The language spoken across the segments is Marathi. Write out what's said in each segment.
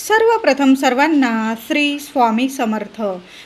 सर्वप्रथम सर्वांना श्री स्वामी समर्थ.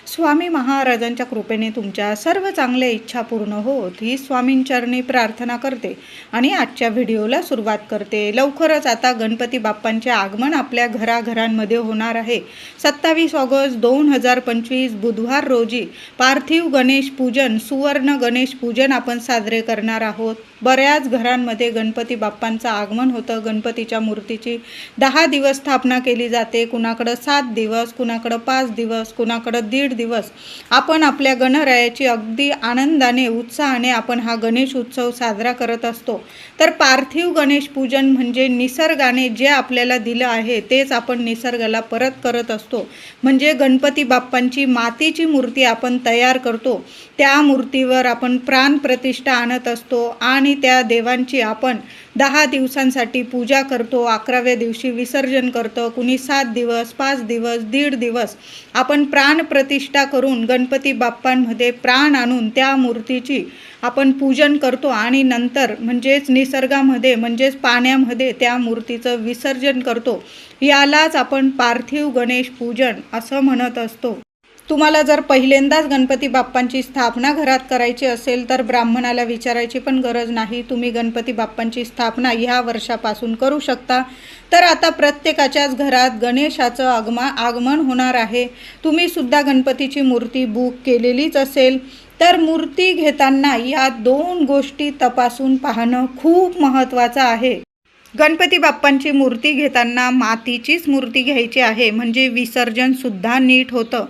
स्वामी महाराजांच्या कृपेने तुमच्या सर्व चांगल्या इच्छा पूर्ण होत ही स्वामींचरणी प्रार्थना करते आणि आजच्या व्हिडिओला सुरुवात करते. लवकरच आता गणपती बाप्पांचे आगमन आपल्या घराघरांमध्ये होणार आहे. सत्तावीस ऑगस्ट दोन हजार पंचवीस बुधवार रोजी पार्थिव गणेश पूजन सुवर्ण गणेश पूजन आपण साजरे करणार आहोत. बऱ्याच घरांमध्ये गणपती बाप्पांचं आगमन होतं. गणपतीच्या मूर्तीची दहा दिवस स्थापना केली जाते. कुणाकडं सात दिवस कुणाकडं पाच दिवस कुणाकडं दीड दिवस. आपण आपल्या गणरायाची अगदी आनंदाने उत्साहाने आपण हा गणेश उत्सव साजरा करत असतो. तर पार्थिव गणेश पूजन म्हणजे निसर्गाने जे आपल्याला दिलं आहे तेच आपण निसर्गाला परत करत असतो. म्हणजे गणपती बाप्पांची मातीची मूर्ती आपण तयार करतो. त्या मूर्तीवर आपण प्राणप्रतिष्ठा आणत असतो आणि त्या देवांची आपण दहा दिवसांसाठी पूजा करतो अकराव्या दिवशी विसर्जन करतो कुणी सात दिवस पाच दिवस दीड दिवस आपण प्राणप्रतिष्ठा करून गणपती बाप्पांमध्ये प्राण आणून त्या मूर्तीची आपण पूजन करतो आणि नंतर म्हणजेच निसर्गामध्ये म्हणजेच पाण्यामध्ये त्या मूर्तीचं विसर्जन करतो. यालाच आपण पार्थिव गणेश पूजन असं म्हणत असतो. तुम्हाला जर पहिल्यांदाच गणपती बाप्पांची स्थापना घरात करायची असेल तर ब्राह्मणाला विचारायची पण गरज नाही. तुम्ही गणपती बाप्पांची स्थापना ह्या वर्षापासून करू शकता. तर आता प्रत्येकाच्याच घरात गणेशाचं आगमा आगमन होणार आहे. तुम्ही सुद्धा गणपतीची मूर्ती बुक केलेलीच असेल. तर मूर्ती घेताना या दोन गोष्टी तपासून पाहणं खूप महत्त्वाचं आहे. गणपती बाप्पांची मूर्ती घेताना मातीचीच मूर्ती घ्यायची आहे. म्हणजे विसर्जनसुद्धा नीट होतं.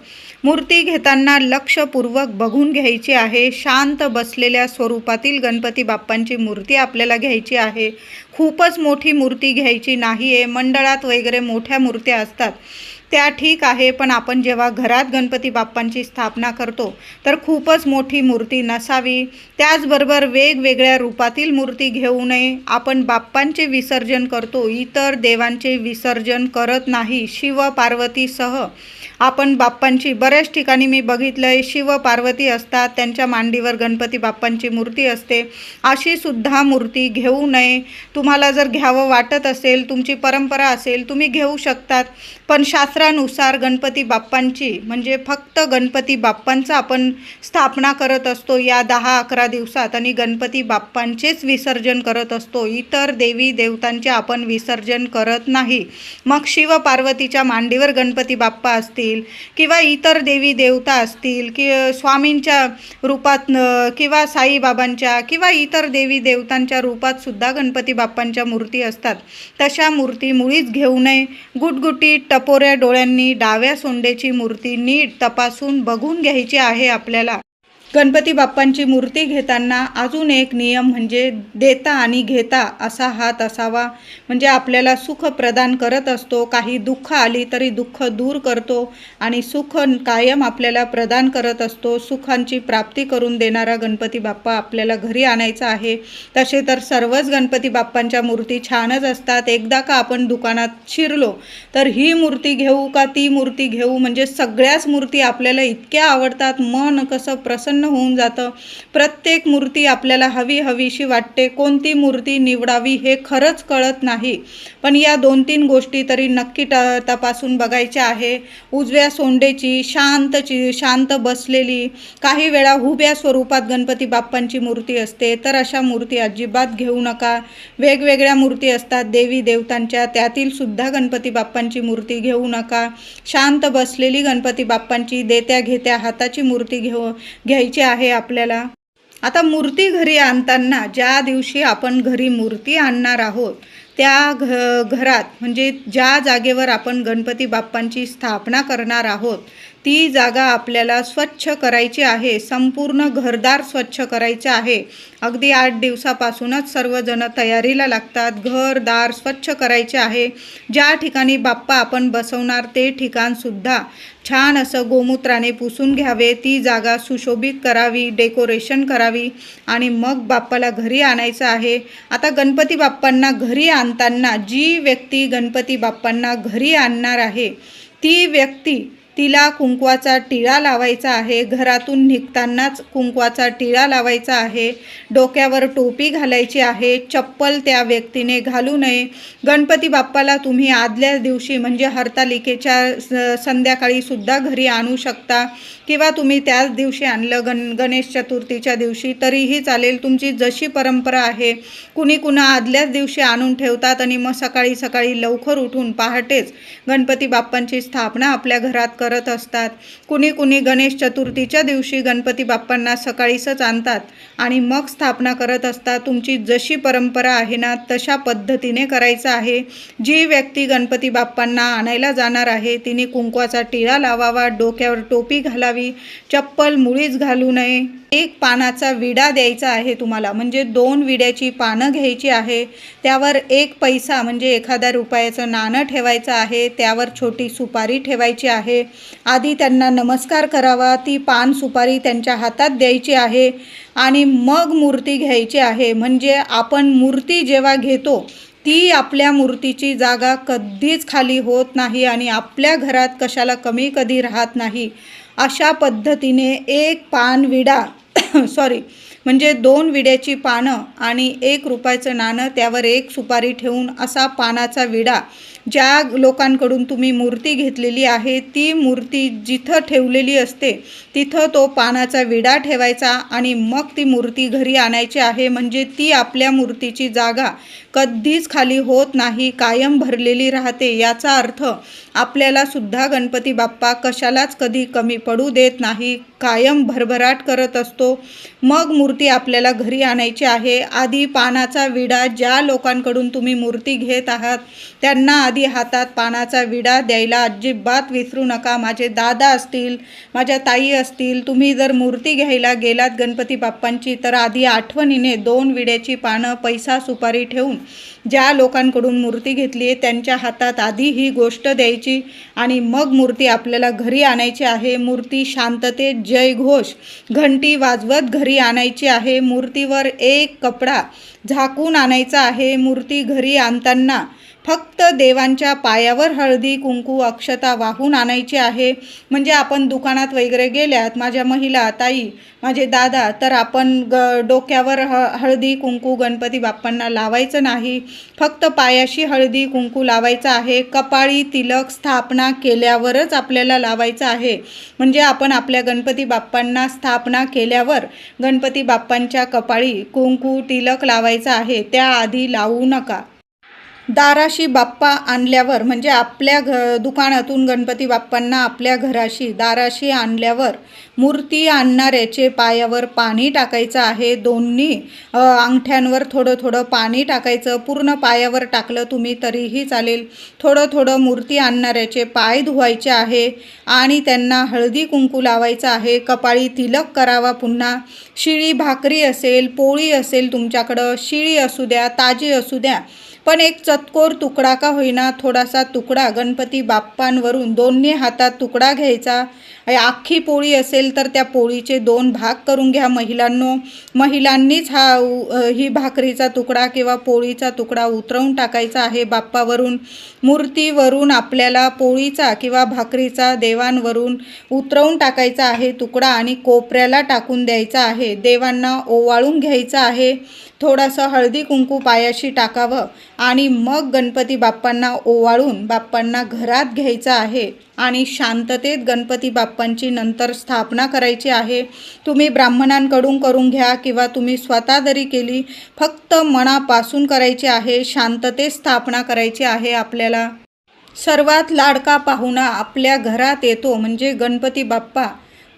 मूर्ती घेताना लक्षपूर्वक बघून घ्यायची आहे. शांत बसलेल्या स्वरूपातील गणपती बाप्पांची मूर्ती आपल्याला घ्यायची आहे. खूपच मोठी मूर्ती घ्यायची नाही आहे मंडळात वगैरे मोठ्या मूर्त्या असतात. त्या ठीक आहे पण आपण जेव्हा घरात गणपती बाप्पांची स्थापना करतो तर खूपच मोठी मूर्ती नसावी. त्याचबरोबर वेगवेगळ्या रूपातील मूर्ती घेऊ नये. आपण बाप्पांचे विसर्जन करतो इतर देवांचे विसर्जन करत नाही. शिव पार्वतीसह आपण बाप्पांची बऱ्याच ठिकाणी मी बघितलं आहे शिव पार्वती असतात त्यांच्या मांडीवर गणपती बाप्पांची मूर्ती असते. अशी सुद्धा मूर्ती घेऊ नये. तुम्हाला जर घ्यावं वाटत असेल तुमची परंपरा असेल तुम्ही घेऊ शकतात. पण शास्त्रानुसार गणपती बाप्पांची म्हणजे फक्त गणपती बाप्पांचा आपण स्थापना करत असतो या दहा अकरा दिवसात आणि गणपती बाप्पांचेच विसर्जन करत असतो. इतर देवी देवतांचे आपण विसर्जन करत नाही. मग शिव पार्वतीच्या मांडीवर गणपती बाप्पा असतील. किंवा इतर देवी देवता असतील कि स्वामींच्या रूपात किंवा साईबाबांच्या किंवा इतर देवी देवतांच्या रूपात सुद्धा गणपती बाप्पांच्या मूर्ती असतात. तशा मूर्ती मुळीच घेऊ नये. गुटगुटी टपोऱ्या डोळ्यांनी डाव्या सोंडेची मूर्ती नीट तपासून बघून घ्यायची आहे आपल्याला. गणपती बाप्पांची मूर्ती घेताना अजून एक नियम म्हणजे देता आणि घेता असा हात असावा. म्हणजे आपल्याला सुख प्रदान करत असतो काही दुःख आली तरी दुःख दूर करतो आणि सुख कायम आपल्याला प्रदान करत असतो. सुखांची प्राप्ती करून देणारा गणपती बाप्पा आपल्याला घरी आणायचा आहे. तसे तर सर्वच गणपती बाप्पांच्या मूर्ती छानच असतात. एकदा का आपण दुकानात शिरलो तर ही मूर्ती घेऊ का ती मूर्ती घेऊ? म्हणजे सगळ्याच मूर्ती आपल्याला इतक्या आवडतात. मन कसं प्रसन्न होऊन जातं. प्रत्येक मूर्ती आपल्याला हवी हवीशी वाटते. कोणती मूर्ती निवडावी हे खरंच कळत नाही. पण या दोन तीन गोष्टी तरी नक्की ट तपासून बघायच्या आहे. उजव्या सोंडेची शांतची शांत बसलेली काही वेळा हुब्या स्वरूपात गणपती बाप्पांची मूर्ती असते. तर अशा मूर्ती अजिबात घेऊ नका. वेगवेगळ्या मूर्ती असतात. देवी देवतांच्या त्यातील सुद्धा गणपती बाप्पांची मूर्ती घेऊ नका. शांत बसलेली गणपती बाप्पांची देत्या घेत्या हाताची मूर्ती घेऊ घ्यायची आहे आपल्याला? आता मूर्ती घरी आणताना ज्या दिवशी आपण घरी मूर्ती आणणार आहोत त्या घ घरात म्हणजे ज्या जागेवर आपण गणपती बाप्पांची स्थापना करणार आहोत ती जागा आपल्याला स्वच्छ करायची आहे संपूर्ण घरदार स्वच्छ करायचं आहे. अगदी आठ दिवसापासूनच सर्वजण तयारीला लागतात. घरदार स्वच्छ करायचे आहे. ज्या ठिकाणी बाप्पा आपण बसवणार ते ठिकाणसुद्धा छान असं गोमूत्राने पुसून घ्यावे. ती जागा सुशोभित करावी डेकोरेशन करावी आणि मग बाप्पाला घरी आणायचं आहे. आता गणपती बाप्पांना घरी आणताना जी व्यक्ती गणपती बाप्पांना घरी आणणार आहे ती व्यक्ती तिला कुंकवाचा टिळा लावायचा आहे घरातून निघतानाच कुंकवाचा टिळा लावायचा आहे डोक्यावर टोपी घालायची आहे चप्पल त्या व्यक्तीने घालू नये. गणपती बाप्पाला तुम्ही आदल्या दिवशी म्हणजे हरतालिकेच्या स- संध्याकाळी सुद्धा घरी आणू शकता. किंवा तुम्ही त्याच दिवशी आणलं गण गणेश चतुर्थीच्या दिवशी तरीही चालेल. तुमची जशी परंपरा आहे कुणी कुणा आदल्याच दिवशी आणून ठेवतात आणि मग सकाळी सकाळी लवकर उठून पहाटेच गणपती बाप्पांची स्थापना आपल्या घरात करत असतात. कुणी कुणी गणेश चतुर्थीच्या दिवशी गणपती बाप्पांना सकाळीसच आणतात आणि मग स्थापना करत असतात. तुमची जशी परंपरा आहे ना तशा पद्धतीने करायचं आहे. जी व्यक्ती गणपती बाप्पांना आणायला जाणार आहे तिने कुंकवाचा टिळा लावावा डोक्यावर टोपी घालावी चप्पल मुळीच घालू नये. एक पानाचा विडा द्यायचा आहे तुम्हाला. म्हणजे दोन विड्याची पानं घ्यायची आहे. त्यावर एक पैसा म्हणजे एखाद्या रुपयाचं नाणं ठेवायचं आहे. त्यावर छोटी सुपारी ठेवायची आहे. आधी त्यांना नमस्कार करावा. ती पान सुपारी त्यांच्या हातात द्यायची आहे आणि मग मूर्ती घ्यायची आहे. म्हणजे आपण मूर्ती जेव्हा घेतो ती आपल्या मूर्तीची जागा कधीच खाली होत नाही आणि आपल्या घरात कशाला कमी कधी राहत नाही. अशा पद्धतीने एक पान विडा सॉरी म्हणजे दोन विड्याची पानं आणि एक रुपयाचं नाणं त्यावर एक सुपारी ठेवून असा पानाचा विडा ज्या लोकांकडून तुम्ही मूर्ती घेतलेली आहे ती मूर्ती जिथं ठेवलेली असते तिथं तो पानाचा विडा ठेवायचा आणि मग ती मूर्ती घरी आणायची आहे. म्हणजे ती आपल्या मूर्तीची जागा कधीच खाली होत नाही कायम भरलेली राहते. याचा अर्थ आपल्याला सुद्धा गणपती बाप्पा कशालाच कधी कमी पडू देत नाही कायम भरभराट करत असतो. मग मूर्ती आपल्याला घरी आणायची आहे. आधी पानाचा विडा ज्या लोकांकडून तुम्ही मूर्ती घेत आहात त्यांना आधी हातात पानाचा विडा द्यायला अजिबात विसरू नका. माझे दादा असतील माझ्या ताई असतील तुम्ही जर मूर्ती घ्यायला गेलात गणपती बाप्पांची तर आधी आठवणीने दोन विड्याची पानं पैसा सुपारी ठेवून ज्या लोकांकडून मूर्ती घेतली आहे त्यांच्या हातात आधी ही गोष्ट द्यायची आणि मग मूर्ती आपल्याला घरी आणायची आहे. मूर्ती शांततेत जयघोष घंटी वाजवत घरी आणायची आहे. मूर्तीवर एक कपडा झाकून आणायचा आहे. मूर्ती घरी आणताना फक्त देवांच्या पायावर हळदी कुंकू अक्षता वाहून आणायची आहे. म्हणजे आपण दुकानात वगैरे गेल्यात माझ्या महिला ताई माझे दादा तर आपण ग डोक्यावर ह हळदी कुंकू गणपती बाप्पांना लावायचं नाही. फक्त पायाशी हळदी कुंकू लावायचं आहे. कपाळी तिलक स्थापना केल्यावरच आपल्याला लावायचं आहे. म्हणजे आपण आपल्या गणपती बाप्पांना स्थापना केल्यावर गणपती बाप्पांच्या कपाळी कुंकू तिलक लावायचं आहे. त्याआधी लावू नका. दाराशी बाप्पा आणल्यावर म्हणजे आपल्या घ दुकानातून गणपती बाप्पांना आपल्या घराशी दाराशी आणल्यावर मूर्ती आणणाऱ्याचे पायावर पाणी टाकायचं आहे. दोन्ही अंगठ्यांवर थोडं थोडं पाणी टाकायचं. पूर्ण पायावर टाकलं तुम्ही तरीही चालेल. थोडं थोडं मूर्ती आणणाऱ्याचे पाय धुवायचे आहे आणि त्यांना हळदी कुंकू लावायचं आहे. कपाळी तिलक करावा पुन्हा. शिळी भाकरी असेल पोळी असेल तुमच्याकडं शिळी असू द्या ताजी असू द्या. पण एक चतकोर तुकडा का होईना थोडासा तुकडा गणपती बाप्पांवरून दोन्ही हातात तुकडा घ्यायचा. आणि अख्खी पोळी असेल तर त्या पोळीचे दोन भाग करून घ्या महिलांनो. महिलांनीच हा उ- ही भाकरीचा तुकडा किंवा पोळीचा तुकडा उतरवून टाकायचा आहे बाप्पावरून. मूर्तीवरून आपल्याला पोळीचा किंवा भाकरीचा देवांवरून उतरवून टाकायचा आहे तुकडा आणि कोपऱ्याला टाकून द्यायचा आहे. देवांना ओवाळून घ्यायचं आहे. थोडंसं हळदी कुंकू पायाशी टाकावं आणि मग गणपती बाप्पांना ओवाळून बाप्पांना घरात घ्यायचं आहे आणि शांततेत गणपती बाप्पा बाप्पांची नंतर स्थापना करायची आहे. तुम्ही ब्राह्मणांकडून करून घ्या किंवा तुम्ही स्वतः जरी केली फक्त मनापासून करायची आहे शांततेत स्थापना करायची आहे आपल्याला. सर्वात लाडका पाहुणा आपल्या घरात येतो म्हणजे गणपती बाप्पा.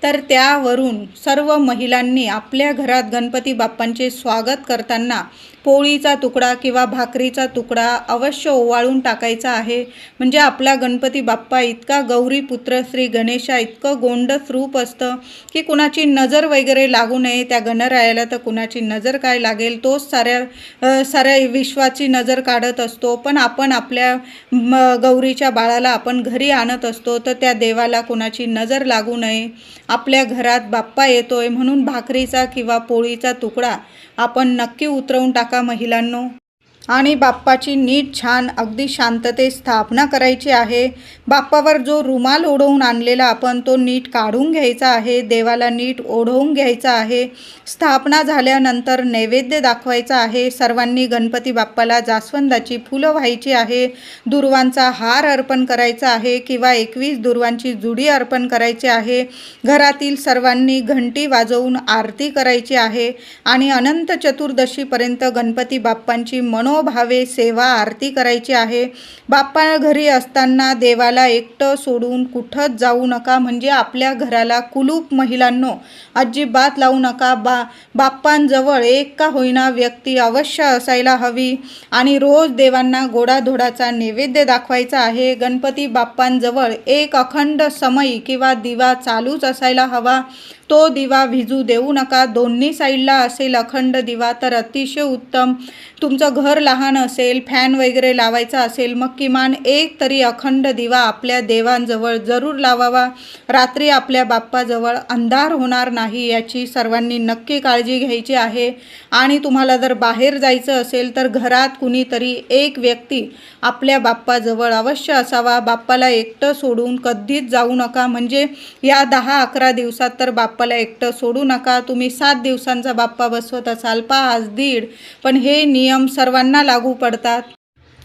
तर त्यावरून सर्व महिलांनी आपल्या घरात गणपती बाप्पांचे स्वागत करताना पोळीचा तुकडा किंवा भाकरीचा तुकडा अवश्य ओवाळून टाकायचा आहे. म्हणजे आपला गणपती बाप्पा इतका गौरीपुत्र श्री गणेशा इतकं गोंडस रूप असतं की कुणाची नजर वगैरे लागू नये. त्या गणरायाला तर कुणाची नजर काय लागेल? तोच साऱ्या साऱ्या विश्वाची नजर काढत असतो. पण आपण आपल्या म, गौरीच्या बाळाला आपण घरी आणत असतो तर त्या देवाला कुणाची नजर लागू नये. आपल्या घरात बाप्पा येतोय म्हणून भाकरीचा किंवा पोळीचा तुकडा आपण नक्की उतरवून टाका. महिलांनो? आणि बाप्पाची नीट छान अगदी शांततेत स्थापना करायची आहे बाप्पावर जो रुमाल ओढवून आणलेला आपण तो नीट काढून घ्यायचा आहे देवाला नीट ओढवून घ्यायचा आहे स्थापना झाल्यानंतर नैवेद्य दाखवायचा आहे सर्वांनी गणपती बाप्पाला जास्वंदाची फुलं व्हायची आहे दुर्वांचा हार अर्पण करायचा आहे किंवा एकवीस दुर्वांची जुडी अर्पण करायची आहे घरातील सर्वांनी घंटी वाजवून आरती करायची आहे आणि अनंत चतुर्दशीपर्यंत गणपती बाप्पांची मनोभावे सेवा आरती करायची आहे. बाप्पा घरी असताना देवाला एकटं सोडून कुठंच जाऊ नका. म्हणजे आपल्या घराला कुलूप महिलांनो अजिबात लावू नका. बा बाप्पांजवळ एक का होईना व्यक्ती अवश्य असायला हवी. आणि रोज देवांना गोडाधोडाचा नैवेद्य दाखवायचा आहे. गणपती बाप्पांजवळ एक अखंड समयी किंवा दिवा चालूच असायला हवा. तो दिवा भिजू देऊ नका. दोन्ही साईडला असेल अखंड दिवा तर अतिशय उत्तम. तुमचं घर लहान असेल फॅन वगैरे लावायचा असेल मग किमान एक तरी अखंड दिवा आपल्या देवांजवळ जरूर लावावा. रात्री आपल्या बाप्पाजवळ अंधार होणार नाही याची सर्वांनी नक्की काळजी घ्यायची आहे. आणि तुम्हाला जर बाहेर जायचं असेल तर घरात कुणीतरी एक व्यक्ती आपल्या बाप्पाजवळ अवश्य असावा. बाप्पाला एकटं सोडून कधीच जाऊ नका. म्हणजे या दहा अकरा दिवसात तर बाप्पाला एकटं सोडू नका. तुम्ही सात दिवसांचा बाप्पा बसवत असाल. पाच दीड. पण हे नियम सर्वांना लागू पडतात.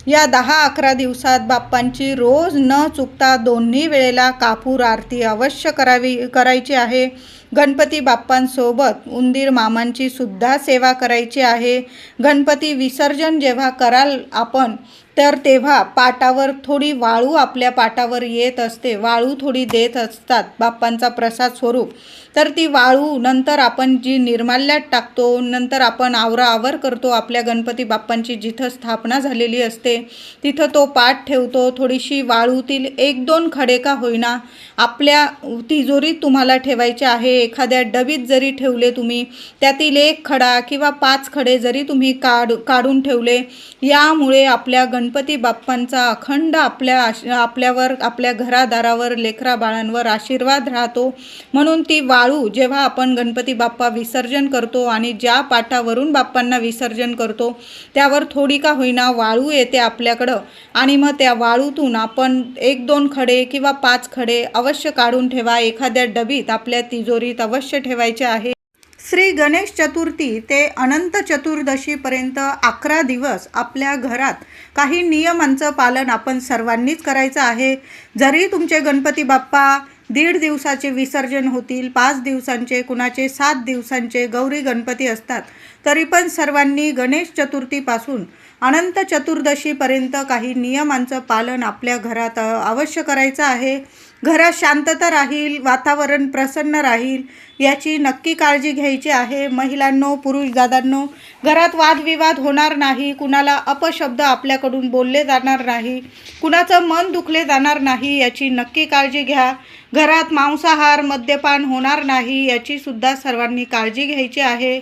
या दहा अकरा दिवसात बाप्पांची रोज न चुकता दोन्ही वेळेला कापूर आरती अवश्य करावी करायची आहे. गणपती बाप्पांसोबत उंदीर मामांची सुद्धा सेवा करायची आहे. गणपती विसर्जन जेव्हा कराल आपण तर तेव्हा पाटावर थोडी वाळू आपल्या पाटावर येत असते. वाळू थोडी देत असतात बाप्पांचा प्रसाद स्वरूप. तर ती वाळू नंतर आपण जी निर्माल्यात टाकतो नंतर आपण आवराआवर करतो आपल्या गणपती बाप्पांची जिथं स्थापना झालेली असते तिथं तो पाट ठेवतो. थोडीशी वाळूतील एक दोन खडे का होईना आपल्या तिजोरीत तुम्हाला ठेवायचे आहे. एखाद्या डबीत जरी ठेवले तुम्ही त्यातील एक खडा किंवा पाच खडे जरी तुम्ही काढ काढून ठेवले यामुळे आपल्या गणपती बाप्पांचा अखंड आपल्या आश- आपल्यावर आपल्या घरादारावर लेकरा बाळांवर आशीर्वाद राहतो. म्हणून ती वाळू जेव्हा आपण गणपती बाप्पा विसर्जन करतो आणि ज्या पाटावरून बाप्पांना विसर्जन करतो त्यावर थोडी का होईना वाळू येते आपल्याकडं आणि मग त्या वाळूतून आपण एक दोन खडे किंवा पाच खडे अवश्य काढून ठेवा. एखाद्या डबीत आपल्या तिजोरी तिजोरीत अवश्य ठेवायचे आहे. श्री गणेश चतुर्थी ते अनंत चतुर्दशीपर्यंत अकरा दिवस आपल्या घरात काही नियमांचं पालन आपण सर्वांनीच करायचं आहे. जरी तुमचे गणपती बाप्पा दीड दिवसाचे विसर्जन होतील पाच दिवसांचे कुणाचे सात दिवसांचे गौरी गणपती असतात तरी पण सर्वांनी गणेश चतुर्थीपासून अनंत चतुर्दशीपर्यंत काही नियमांचं पालन आपल्या घरात अवश्य करायचं आहे. घरात शांतता राहील वातावरण प्रसन्न राहील याची नक्की काळजी घ्यायची आहे. महिलांनो पुरुष दादांनो घरात वादविवाद होणार नाही. कुणाला अपशब्द आपल्याकडून बोलले जाणार नाही. कुणाचं मन दुखले जाणार नाही याची नक्की काळजी घ्या. घरात मांसाहार मद्यपान होणार नाही याची सुद्धा सर्वांनी काळजी घ्यायची आहे.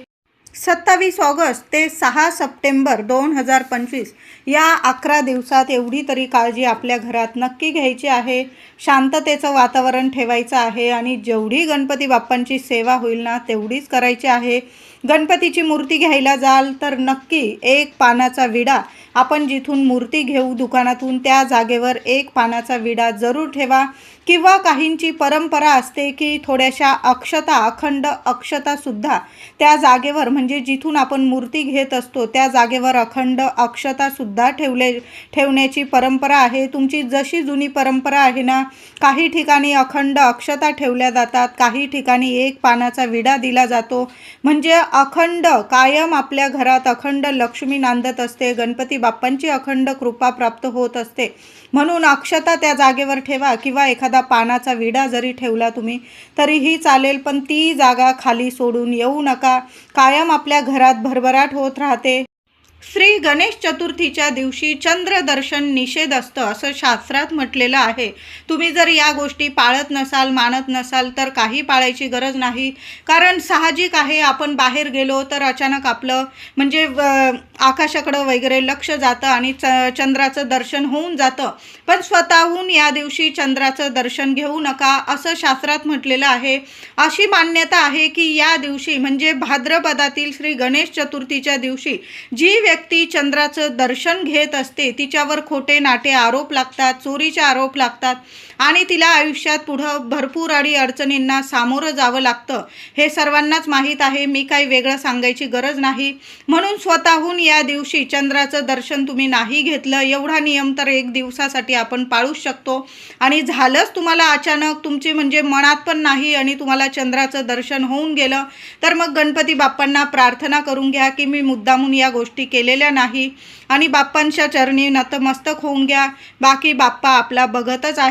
सत्तावीस ऑगस्ट ते सहा सप्टेंबर दोन हजार पंचवीस या अकरा दिवसात एवढी तरी काळजी आपल्या घरात नक्की घ्यायची आहे. शांततेचं वातावरण ठेवायचं आहे आणि जेवढी गणपती बाप्पांची सेवा होईल ना तेवढीच करायची आहे. गणपतीची मूर्ती घ्यायला जाल तर नक्की एक पानाचा विडा आपण जिथून मूर्ती घेऊ दुकानातून त्या जागेवर एक पानाचा विडा जरूर ठेवा. किंवा काहींची परंपरा असते की थोड्याशा अक्षता अखंड अक्षतासुद्धा त्या जागेवर म्हणजे जिथून आपण मूर्ती घेत असतो त्या जागेवर अखंड अक्षतासुद्धा ठेवले ठेवण्याची परंपरा आहे. तुमची जशी जुनी परंपरा आहे ना काही ठिकाणी अखंड अक्षता ठेवल्या जातात काही ठिकाणी एक पानाचा विडा दिला जातो. म्हणजे अखंड कायम आपल्या घरात अखंड लक्ष्मी नांदत असते गणपती बाप्पांची अखंड कृपा प्राप्त होत असते. म्हणून अक्षता त्या जागेवर ठेवा किंवा एखादा पानाचा विडा जरी ठेवला तुम्ही तरीही चालेल पण ती जागा खाली सोडून येऊ नका. कायम आपल्या घरात भरभराट होत राहते. श्री गणेश चतुर्थीच्या दिवशी चंद्रदर्शन निषेध असतं असं शास्त्रात म्हटलेलं आहे. तुम्ही जर या गोष्टी पाळत नसाल मानत नसाल तर काही पाळायची गरज नाही. कारण साहजिक आहे आपण बाहेर गेलो तर अचानक आपलं म्हणजे आकाशाकडं वगैरे लक्ष जातं आणि च चंद्राचं दर्शन होऊन जातं. पण स्वतःहून या दिवशी चंद्राचं दर्शन घेऊ नका असं शास्त्रात म्हटलेलं आहे. अशी मान्यता आहे की या दिवशी म्हणजे भाद्रपदातील श्री गणेश चतुर्थीच्या दिवशी जी व्यक्ती चंद्राचं दर्शन घेत असते तिच्यावर खोटे नाटे आरोप लागतात चोरीचे आरोप लागतात. आणि तिला आयुष्यात पुढं भरपूर अडी अडचणींना सामोरं जावं लागतं. हे सर्वांनाच माहीत आहे. मी काही वेगळं सांगायची गरज नाही. म्हणून स्वतःहून या दिवशी चंद्राचं दर्शन तुम्ही नाही घेतलं. एवढा नियम तर एक दिवसासाठी आपण पाळूच शकतो. आणि झालंच तुम्हाला अचानक. तुमची म्हणजे मनात पण नाही आणि तुम्हाला चंद्राचं दर्शन होऊन गेलं. तर मग गणपती बाप्पांना प्रार्थना करून घ्या की मी मुद्दामून या गोष्टी केलेल्या नाही. आणि बाप्पांच्या चरणी नतमस्तक होऊन घ्या. बाकी बाप्पा आपला बघतच आहे